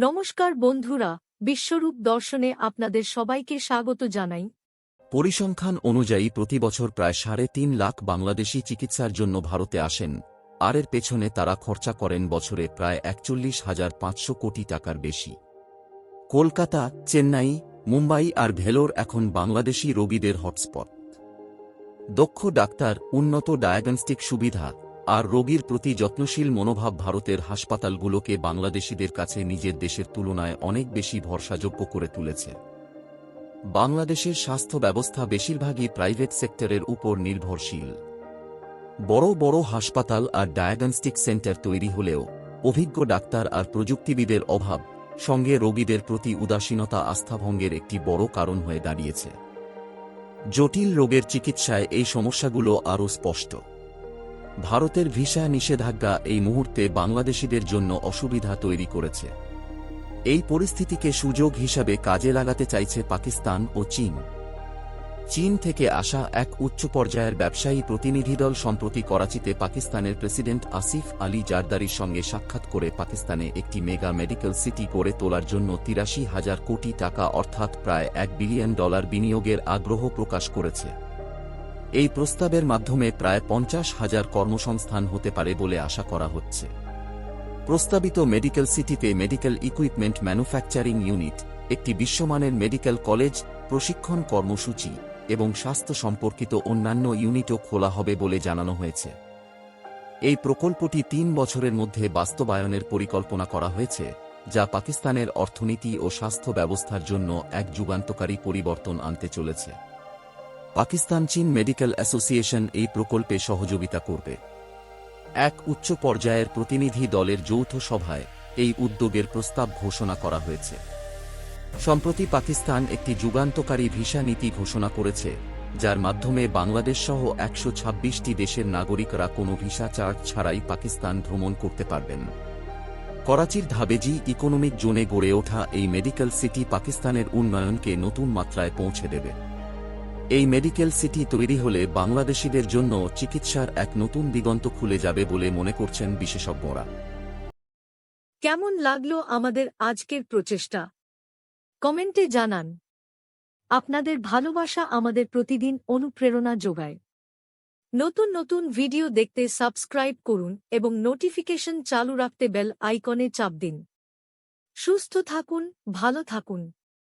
নমস্কার বন্ধুরা, বিশ্বরূপ দর্শনে আপনাদের সবাইকে স্বাগত জানাই। পরিসংখ্যান অনুযায়ী প্রতি বছর প্রায় সাড়ে তিন লাখ বাংলাদেশি চিকিৎসার জন্য ভারতে আসেন। আর এর পেছনে তারা খরচা করেন বছরে প্রায় একচল্লিশ হাজার পাঁচশো কোটি টাকার বেশি। কলকাতা, চেন্নাই, মুম্বাই আর ভেলোর এখন বাংলাদেশি রোগীদের হটস্পট। দক্ষ ডাক্তার, উন্নত ডায়াগনস্টিক সুবিধা আর রোগীর প্রতি যত্নশীল মনোভাব ভারতের হাসপাতালগুলোকে বাংলাদেশিদের কাছে নিজের দেশের তুলনায় অনেক বেশি ভরসাযোগ্য করে তুলেছে। বাংলাদেশের স্বাস্থ্য ব্যবস্থা বেশিরভাগই প্রাইভেট সেক্টরের উপর নির্ভরশীল। বড় বড় হাসপাতাল আর ডায়াগনস্টিক সেন্টার তৈরি হলেও অভিজ্ঞ ডাক্তার আর প্রযুক্তিবিদের অভাব সঙ্গে রোগীদের প্রতি উদাসীনতা আস্থাভঙ্গের একটি বড় কারণ হয়ে দাঁড়িয়েছে। জটিল রোগের চিকিৎসায় এই সমস্যাগুলো আরও স্পষ্ট। ভারতের ভিসা নিষেধাজ্ঞা এই মুহূর্তে বাংলাদেশিদের জন্য অসুবিধা তৈরি করেছে। এই পরিস্থিতিকে সুযোগ হিসাবে কাজে লাগাতে চাইছে পাকিস্তান ও চীন। চীন থেকে আসা এক উচ্চ পর্যায়ের ব্যবসায়ী প্রতিনিধিদল সম্প্রতি করাচিতে পাকিস্তানের প্রেসিডেন্ট আসিফ আলী জারদারির সঙ্গে সাক্ষাৎ করে পাকিস্তানে একটি মেগা মেডিকেল সিটি গড়ে তোলার জন্য তিরাশি হাজার কোটি টাকা অর্থাৎ প্রায় এক বিলিয়ন ডলার বিনিয়োগের আগ্রহ প্রকাশ করেছে। এই প্রস্তাবের মাধ্যমে প্রায় পঞ্চাশ হাজার কর্মসংস্থান হতে পারে বলে আশা করা হচ্ছে। প্রস্তাবিত মেডিকেল সিটিতে মেডিকেল ইকুইপমেন্ট ম্যানুফ্যাকচারিং ইউনিট, একটি বিশ্বমানের মেডিকেল কলেজ, প্রশিক্ষণ কর্মসূচি এবং স্বাস্থ্য সম্পর্কিত অন্যান্য ইউনিটও খোলা হবে বলে জানানো হয়েছে। এই প্রকল্পটি তিন বছরের মধ্যে বাস্তবায়নের পরিকল্পনা করা হয়েছে, যা পাকিস্তানের অর্থনীতি ও স্বাস্থ্য ব্যবস্থার জন্য এক যুগান্তকারী পরিবর্তন আনতে চলেছে। পাকিস্তান চীন মেডিকেল অ্যাসোসিয়েশন এই প্রকল্পে সহযোগিতা করবে। এক উচ্চ পর্যায়ের প্রতিনিধি দলের যৌথ সভায় এই উদ্যোগের প্রস্তাব ঘোষণা করা হয়েছে। সম্প্রতি পাকিস্তান একটি যুগান্তকারী ভিসা নীতি ঘোষণা করেছে, যার মাধ্যমে বাংলাদেশ সহ একশো ছাব্বিশটি দেশের নাগরিকরা কোনো ভিসা চার্জ ছাড়াই পাকিস্তান ভ্রমণ করতে পারবেন। করাচির ধাবেজি ইকোনমিক জোনে গড়ে ওঠা এই মেডিকেল সিটি পাকিস্তানের উন্নয়নকে নতুন মাত্রায় পৌঁছে দেবে। এই মেডিকেল সিটি তৈরি হলে বাংলাদেশিদের জন্য চিকিৎসার এক নতুন দিগন্ত খুলে যাবে বলে মনে করছেন বিশেষজ্ঞরা। কেমন লাগল আমাদের আজকের প্রচেষ্টা? কমেন্টে জানান। আপনাদের ভালোবাসা আমাদের প্রতিদিন অনুপ্রেরণা যোগায়। নতুন নতুন ভিডিও দেখতে সাবস্ক্রাইব করুন এবং নোটিফিকেশন চালু রাখতে বেল আইকনে চাপ দিন। সুস্থ থাকুন, ভালো থাকুন।